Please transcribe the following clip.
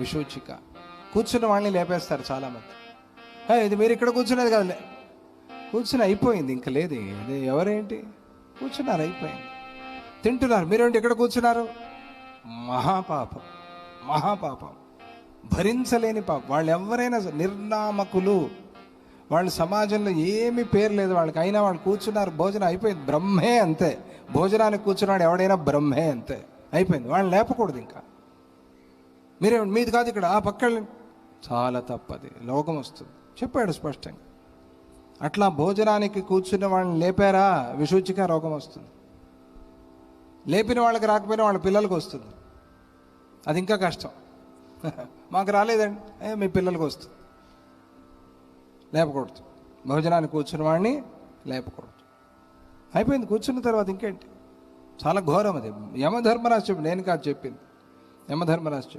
విషూచిక కూర్చున్న వాళ్ళని లేపేస్తారు చాలామంది. ఇది మీరు ఇక్కడ కూర్చునేది కదా. కూర్చుని అయిపోయింది ఇంకా లేదు. అది ఎవరేంటి? కూర్చున్నారు అయిపోయింది. తింటున్నారు మీరేంటి ఇక్కడ కూర్చున్నారు? మహాపాపం మహాపాపం. భరించలేని పాపం. వాళ్ళు ఎవరైనా సరే నిర్నామకులు. వాళ్ళు సమాజంలో ఏమీ పేరు లేదు వాళ్ళకి. అయినా వాళ్ళు కూర్చున్నారు భోజనం అయిపోయింది. బ్రహ్మే అంతే. భోజనానికి కూర్చున్నాడు ఎవడైనా బ్రహ్మే అంతే. అయిపోయింది. వాళ్ళని లేపకూడదు ఇంకా. మీరే మీది కాదు ఇక్కడ ఆ పక్క చాలా తప్పది. లోకం వస్తుంది. చెప్పాడు స్పష్టంగా. అట్లా భోజనానికి కూర్చున్న వాళ్ళని లేపారా? విశుచిక రోగం వస్తుంది. లేపిన వాళ్ళకి రాకపోయినా వాళ్ళ పిల్లలకు వస్తుంది. అది ఇంకా కష్టం. మాకు రాలేదండి. ఏ మీ పిల్లలకు వస్తుంది. లేపకూడదు. భోజనానికి కూర్చున్న వాడిని లేపకూడదు. అయిపోయింది. కూర్చున్న తర్వాత ఇంకేంటి? చాలా ఘోరం అది. యమధర్మరాజు చెప్పి నేను కాదు చెప్పింది. యమధర్మరాజు చెప్పి.